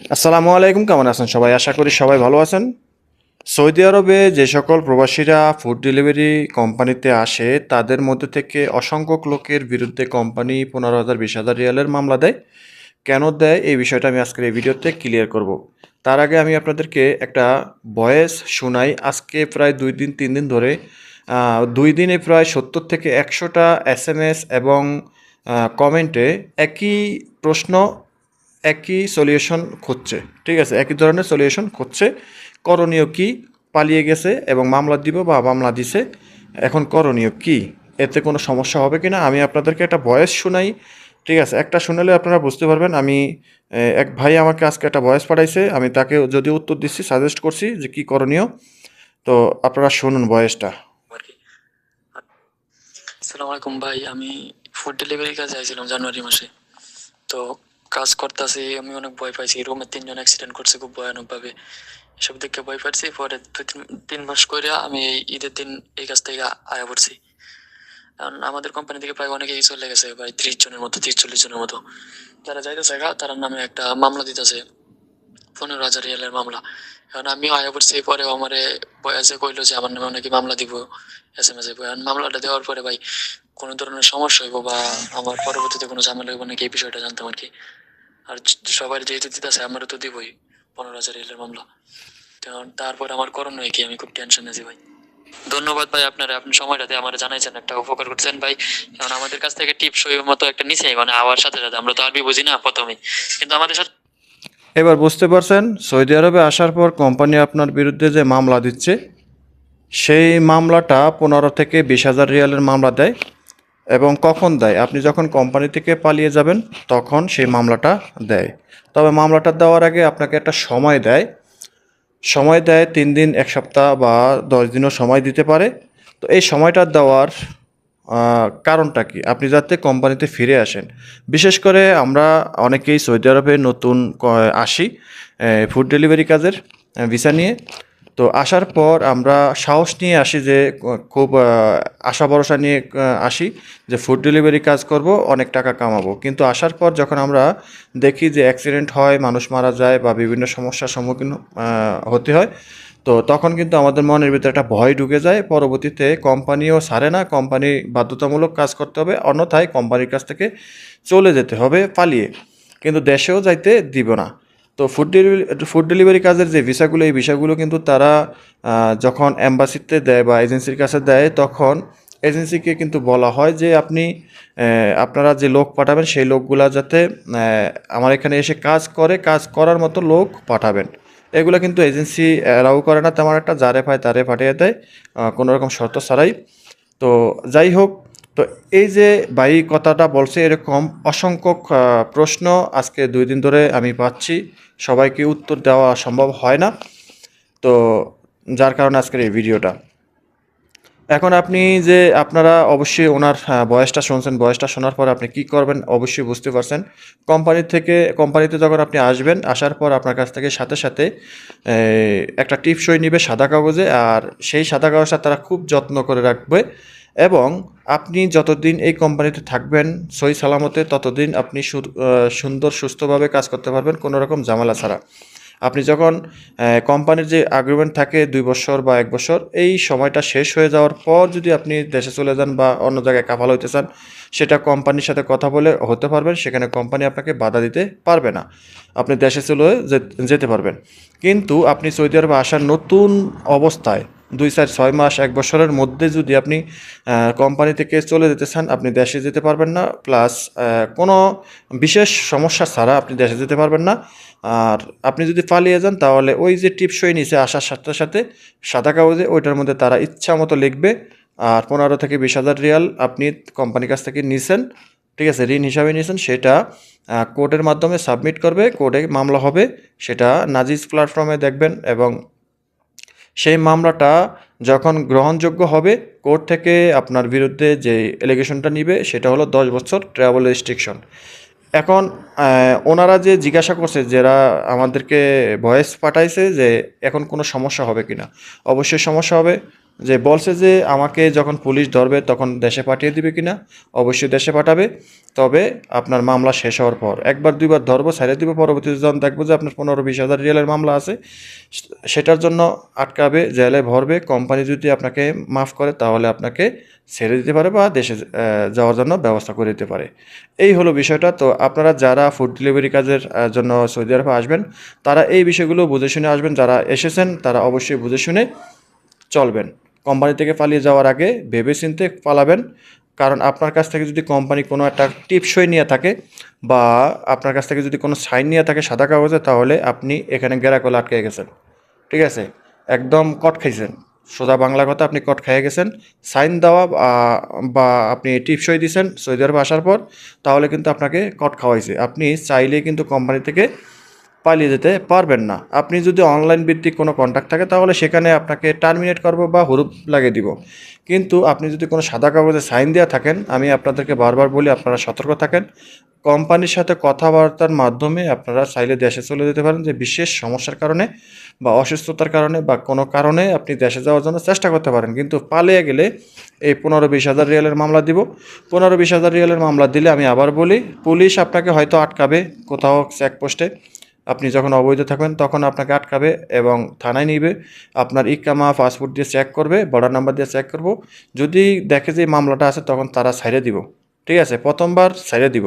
আসসালামু আলাইকুম, কেমন আছেন সবাই? আশা করি সবাই ভালো আছেন। সৌদি আরবে যে সকল প্রবাসীরা ফুড ডেলিভারি কোম্পানিতে আসে, তাদের মধ্যে থেকে অসংখ্য লোকের বিরুদ্ধে কোম্পানি পনেরো হাজার, বিশ হাজার রিয়ালের মামলা দেয়। কেন দেয়? এই বিষয়টা আমি আজকের এই ভিডিওতে ক্লিয়ার করব। তার আগে আমি আপনাদেরকে একটা ভয়েস শোনাই। আজকে প্রায় দুই দিন, তিন দিন ধরে দুই দিনে প্রায় সত্তর থেকে একশোটা এস এবং কমেন্টে একই প্রশ্ন একই সলিউশন খুঁজছে। ঠিক আছে, একই ধরনের সলিউশন খুঁজছে। করণীয় কি? পালিয়ে গেছে এবং মামলা দিব বা মামলা দিছে। এখন করণীয় কি? এতে কোনো সমস্যা হবে কি না আমি আপনাদেরকে একটা ভয়েস শোনাই। ঠিক আছে, একটা শোনালে আপনারা বুঝতে পারবেন, আমি এক ভাই আমাকে আজকে একটা ভয়েস পাঠাইছে। আমি তাকে যদি উত্তর দিচ্ছি সাজেস্ট করছি যে কি করণীয়। তো আপনারা শুনুন ভয়েসটা আর আসসালামু আলাইকুম ভাই, আমি ফুড ডেলিভারি কাজে আইছিলাম জানুয়ারি মাসে। তো কাজ করতেছি, আমি অনেক ভয় পাইছি। রুমে তিনজন অ্যাক্সিডেন্ট করছে খুব ভয়ানক ভাবে এসব দেখে ভয় পাইছি। পরে দুই তিন মাস করে আমি এই ঈদের দিন এই কাজ থেকে আয়া পড়ছি। কারণ আমাদের কোম্পানি থেকে প্রায় অনেকেই চলে গেছে, প্রায় ত্রিশ জনের মতো ত্রিশ চল্লিশ জনের মতো। যারা যাইতেছে গা, তার নামে একটা মামলা দিতেছে। পনেরো হাজার রিয়ালের মামলা। এখন আমিও আয়া পড়ছি পরেও আমারে বয়াসে কইলো যে আমার নামে নাকি মামলা দিব এস এম এস মামলাটা দেওয়ার পরে ভাই কোনো ধরনের সমস্যা হইব বা আমার পরবর্তীতে কোনো ঝামেলা হইব নাকি এই বিষয়টা জানতাম আর কি। আর সবার যেহেতু দিতেছে আমারও তো দিবই। পনেরো হাজার রিয়ালের মামলা। তো তারপর আমার করণীয় কি, আমি খুব টেনশন আছি ভাই। ধন্যবাদ ভাই আপনারা, আপনি সময়টাতে আমার জানাইছেন, একটা উপকার করছেন ভাই। কারণ আমাদের কাছ থেকে টিপস ওই মতো একটা নিচে মানে আওয়ার সাথে সাথে। আমরা তো আরবি বুঝি না প্রথমে। কিন্তু আমাদের সাথে এবার বুঝতে পারছেন, সৌদি আরবে আসার পর কোম্পানি আপনার বিরুদ্ধে যে মামলা দিচ্ছে, সেই মামলাটা পনেরো থেকে বিশ হাজার রিয়ালের মামলা দেয়। এবং কখন দেয়? আপনি যখন কোম্পানি থেকে পালিয়ে যাবেন, তখন সেই মামলাটা দেয়। তবে মামলাটা দেওয়ার আগে আপনাকে একটা সময় দেয়। সময় দেয় তিন দিন, এক সপ্তাহ বা দশ দিনও সময় দিতে পারে। তো এই সময়টা দেওয়ার কারণটা কি? আপনি যাতে কোম্পানিতে ফিরে আসেন। বিশেষ করে আমরা অনেকেই সৌদি আরবে নতুন আসি ফুড ডেলিভারি কাজের ভিসা নিয়ে। তো আসার পর আমরা সাহস নিয়ে আসি যে, খুব আশা ভরসা নিয়ে আসি যে ফুড ডেলিভারি কাজ করব, অনেক টাকা কামাবো। কিন্তু আসার পর যখন আমরা দেখি যে অ্যাক্সিডেন্ট হয়, মানুষ মারা যায় বা বিভিন্ন সমস্যার সম্মুখীন হতে হয়, তো তখন কিন্তু আমাদের মনের ভিতরে একটা ভয় ঢুকে যায়। পরবর্তীতে কোম্পানিও ছাড়ে না, কোম্পানি বাধ্যতামূলক কাজ করতে হবে, অন্যথায় কোম্পানির কাছ থেকে চলে যেতে হবে, পালিয়ে। কিন্তু দেশেও যাইতে দিব না। তো ফুড ডেলিভারি ফুড ডেলিভারি কাজের যে ভিসাগুলো এই ভিসাগুলো কিন্তু তারা যখন অ্যাম্বাসিতে দেয় বা এজেন্সির কাছে দেয় তখন এজেন্সিকে কিন্তু বলা হয় যে আপনি আপনারা যে লোক পাঠাবেন সেই লোকগুলা যাতে আমার এখানে এসে কাজ করে কাজ করার মতো লোক পাঠাবেন। এগুলো কিন্তু এজেন্সি অ্যালাউ করে না তেমন একটা যারে পায় তারে পাঠিয়ে দেয় আহ, কোনো রকম শর্ত ছাড়াই। তো যাই হোক তো এই যে বাই কথাটা বলছে এরকম অসংখ্য প্রশ্ন আজকে দুই দিন ধরে আমি পাচ্ছি। সবাইকে উত্তর দেওয়া সম্ভব হয় না। তো যার কারণে আজকের এই ভিডিওটা। এখন আপনি যে আপনারা অবশ্যই ওনার বয়সটা শুনছেন, বয়সটা শোনার পর আপনি কি করবেন অবশ্যই বুঝতে পারছেন। কোম্পানি থেকে, কোম্পানিতে যখন আপনি আসবেন, আসার পর আপনার কাছ থেকে সাথে সাথে একটা টিপসই নিবে সাদা কাগজে, আর সেই সাদা কাগজটা তারা খুব যত্ন করে রাখবে। এবং আপনি যতদিন এই কোম্পানিতে থাকবেন সই সালামতে ততদিন আপনি সুন্দর, সুস্থভাবে কাজ করতে পারবেন, কোনো রকম ঝামেলা ছাড়া। আপনি যখন কোম্পানির যে আগ্রিমেন্ট থাকে দুই বছর বা এক বছর, এই সময়টা শেষ হয়ে যাওয়ার পর যদি আপনি দেশে চলে যান বা অন্য জায়গায় কাফাল হইতে চান, সেটা কোম্পানির সাথে কথা বলে হতে পারবেন, সেখানে কোম্পানি আপনাকে বাধা দিতে পারবে না। আপনি দেশে চলে যেতে পারবেন। কিন্তু আপনি সৌদি আরবে আসার নতুন অবস্থায় দুই চার ছয় মাস, এক বছরের মধ্যে যদি আপনি কোম্পানি থেকে চলে যেতে চান, আপনি দেশে যেতে পারবেন না। প্লাস কোনো বিশেষ সমস্যা ছাড়া আপনি দেশে যেতে পারবেন না। আর আপনি যদি পালিয়ে যান, তাহলে ওই যে টিপসই নিচে আসার সাথে সাথে সাদা কাগজে ওইটার মধ্যে তারা ইচ্ছা মতো লিখবে। আর পনেরো থেকে বিশ হাজার রিয়াল আপনি কোম্পানির কাছ থেকে নিছেন, ঠিক আছে, ঋণ হিসাবে নিয়েছেন সেটা কোর্টের মাধ্যমে সাবমিট করবে। কোর্টে মামলা হবে, সেটা নাজিজ প্ল্যাটফর্মে দেখবেন এবং সেই মামলাটা যখন গ্রহণযোগ্য হবে, কোর্ট থেকে আপনার বিরুদ্ধে যে এলিগেশনটা নিবে, সেটা হলো দশ বছর ট্রাভেল রেস্ট্রিকশন এখন ওনারা যে জিজ্ঞাসা করছে, যারা আমাদেরকে ভয়েস পাঠাইছে যে এখন কোনো সমস্যা হবে কিনা, অবশ্যই সমস্যা হবে। যে বলছে যে আমাকে যখন পুলিশ ধরবে তখন দেশে পাঠিয়ে দিবে কিনা? অবশ্যই দেশে পাঠাবে। তবে আপনার মামলা শেষ হওয়ার পর, একবার দুইবার ধরবো, ছেড়ে দিব, পরবর্তীতে যখন দেখব যে আপনার পনেরো বিশ হাজার রিয়ালের মামলা আছে সেটার জন্য আটকাবে, জেলে ভরবে, কোম্পানি যদি আপনাকে মাফ করে তাহলে আপনাকে ছেড়ে দিতে পারে বা দেশে যাওয়ার জন্য ব্যবস্থা করে দিতে পারে। এই হলো বিষয়টা। তো আপনারা যারা ফুড ডেলিভারি কাজের জন্য সৌদি আরবে আসবেন, তারা এই বিষয়গুলো বুঝে শুনে আসবেন। যারা এসেছেন, তারা অবশ্যই বুঝে শুনে চলবেন। কোম্পানি থেকে পালিয়ে যাওয়ার আগে ভেবে চিনতে পালাবেন। কারণ আপনার কাছ থেকে যদি কোম্পানি কোনো একটা টিপসই নিয়ে থাকে বা আপনার কাছ থেকে যদি কোনো সাইন নিয়ে থাকে সাদা কাগজে, তাহলে আপনি এখানে গেরাকলে আটকে গেছেন। ঠিক আছে? একদম কট খাইছেন। সোজা বাংলা কথা, আপনি কট খেয়ে গেছেন। সাইন দেওয়া বা- আপনি টিপসই দিয়েছেন সৌদি আসার পর, তাহলে কিন্তু আপনাকে কট খাওয়াইছে। আপনি চাইলেই কিন্তু কোম্পানি থেকে পালিয়ে যেতে পারবেন না। আপনি যদি অনলাইন ভিত্তিক কোনো কন্ট্যাক্ট থাকে, তাহলে সেখানে আপনাকে টার্মিনেট করব বা হুরুপ লাগিয়ে দিব। কিন্তু আপনি যদি কোনো সাদা কাগজে সাইন দেওয়া থাকেন, আমি আপনাদেরকে বারবার বলি, আপনারা সতর্ক থাকেন। কোম্পানির সাথে কথাবার্তার মাধ্যমে আপনারা চাইলে দেশে চলে যেতে পারেন, যে বিশেষ সমস্যার কারণে বা অসুস্থতার কারণে বা কোনো কারণে আপনি দেশে যাওয়ার জন্য চেষ্টা করতে পারেন। কিন্তু পালিয়ে গেলে এই পনেরো বিশ হাজার রিয়ালের মামলা দিব। পনেরো বিশ হাজার রিয়ালের মামলা দিলে আমি আবার বলি, পুলিশ আপনাকে হয়তো আটকাবে কোথাও চেকপোস্টে আপনি যখন অবৈধ থাকবেন, তখন আপনাকে আটকাবে এবং থানায় নিবে। আপনার ইকামা পাসপোর্ট দিয়ে চেক করবে বর্ডার নাম্বার দিয়ে চেক করব। যদি দেখে যে মামলাটা আছে, তখন তারা ছাইড়ে দিব। ঠিক আছে? প্রথমবার ছাইড়ে দিব।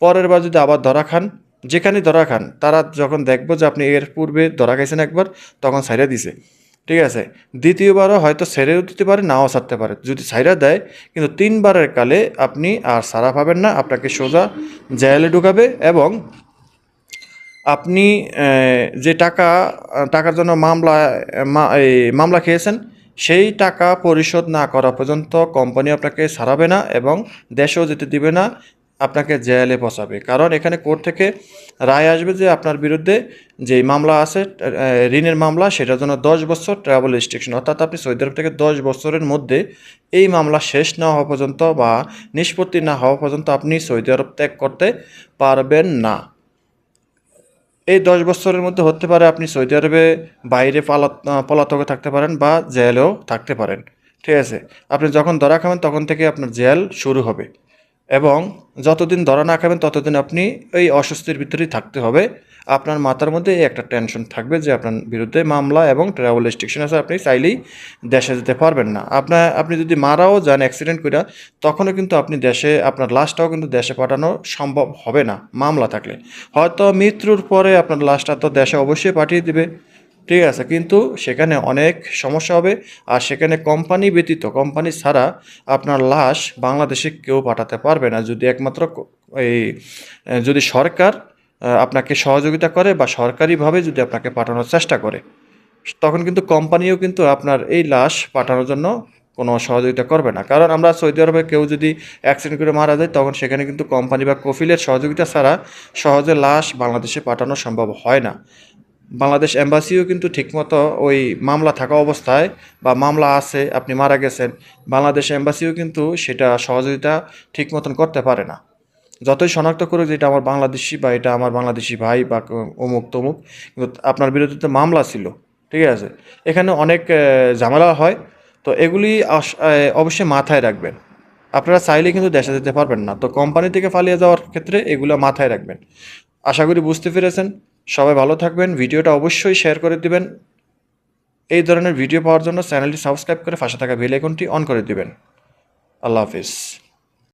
পরের বার যদি আবার ধরা খান, যেখানে ধরা খান, তারা যখন দেখব যে আপনি এর পূর্বে ধরা খাইছেন একবার, তখন ছাইড়ে দিছে। ঠিক আছে? দ্বিতীয়বারও হয়তো ছেড়েও দিতে পারে, নাও ছাড়তে পারে। যদি ছাইড়া দেয়, কিন্তু তিনবারের কালে আপনি আর সারা পাবেন না, আপনাকে সোজা জেলে ঢুকাবে এবং আপনি যে টাকা, টাকার জন্য মামলা মামলা খেয়েছেন, সেই টাকা পরিশোধ না করা পর্যন্ত কোম্পানি আপনাকে ছাড়াবে না এবং দেশেও যেতে দিবে না, আপনাকে জেলে পচাবে। কারণ এখানে কোর্ট থেকে রায় আসবে যে আপনার বিরুদ্ধে যে মামলা আছে ঋণের মামলা, সেটার জন্য দশ বছর ট্রাভেল রেস্ট্রিকশন অর্থাৎ আপনি সৌদি আরব থেকে দশ বছরের মধ্যে এই মামলা শেষ না হওয়া পর্যন্ত বা নিষ্পত্তি না হওয়া পর্যন্ত আপনি সৌদি আরব ত্যাগ করতে পারবেন না। এই দশ বছরের মধ্যে হতে পারে আপনি সৌদি আরবে বাইরে পালাত পলাতকে থাকতে পারেন বা জেলেও থাকতে পারেন। ঠিক আছে? আপনি যখন ধরা খাবেন, তখন থেকে আপনার জেল শুরু হবে। এবং যতদিন ধরা না খাবেন, ততদিন আপনি এই অস্বস্তির ভিতরেই থাকতে হবে। আপনার মাথার মধ্যে একটা টেনশন থাকবে যে আপনার বিরুদ্ধে মামলা এবং ট্রাভেল রেস্ট্রিকশন আছে, আপনি চাইলেই দেশে যেতে পারবেন না। আপনার, আপনি যদি মারাও যান অ্যাক্সিডেন্ট করে তখনও কিন্তু আপনি দেশে, আপনার লাশটাও কিন্তু দেশে পাঠানো সম্ভব হবে না, মামলা থাকলে। হয়তো মৃত্যুর পরে আপনার লাশটা তো দেশে অবশ্যই পাঠিয়ে দিবে, ঠিক আছে, কিন্তু সেখানে অনেক সমস্যা হবে, আর সেখানে কোম্পানি ব্যতীত কোম্পানি ছাড়া আপনার লাশ বাংলাদেশে কেউ পাঠাতে পারবে না। যদি একমাত্র এই, যদি সরকার আপনাকে সহযোগিতা করে বা সরকারিভাবে যদি আপনাকে পাঠানোর চেষ্টা করে, তখন কিন্তু কোম্পানিও কিন্তু আপনার এই লাশ পাঠানোর জন্য কোনো সহযোগিতা করবে না। কারণ আমরা সৌদি আরবে কেউ যদি অ্যাক্সিডেন্ট করে মারা যায়, তখন সেখানে কিন্তু কোম্পানি বা কফিলের সহযোগিতা ছাড়া সহজে লাশ বাংলাদেশে পাঠানো সম্ভব হয় না। বাংলাদেশ এম্বাসিও কিন্তু ঠিকমতো ওই মামলা থাকা অবস্থায় বা মামলা আছে, আপনি মারা গেছেন, বাংলাদেশ এম্বাসিও কিন্তু সেটা সহযোগিতা ঠিক মতন করতে পারে না। যতই শনাক্ত করুক যে এটা আমার বাংলাদেশি বা এটা আমার বাংলাদেশি ভাই বা অমুক তমুক, কিন্তু আপনার বিরুদ্ধে মামলা ছিল, ঠিক আছে? এখানে অনেক ঝামেলা হয়, তো এগুলি অবশ্যই মাথায় রাখবেন। আপনারা চাইলে কিন্তু দেশে যেতে পারবেন না, তো কোম্পানি থেকে পালিয়ে যাওয়ার ক্ষেত্রে এগুলো মাথায় রাখবেন। আশা করি বুঝতে পেরেছেন, সবাই ভালো থাকবেন, ভিডিওটা অবশ্যই শেয়ার করে দিবেন। এই ধরনের ভিডিও পাওয়ার জন্য চ্যানেলটি সাবস্ক্রাইব করে পাশে থাকা বেল আইকনটি অন করে দিবেন। আল্লাহ হাফিজ।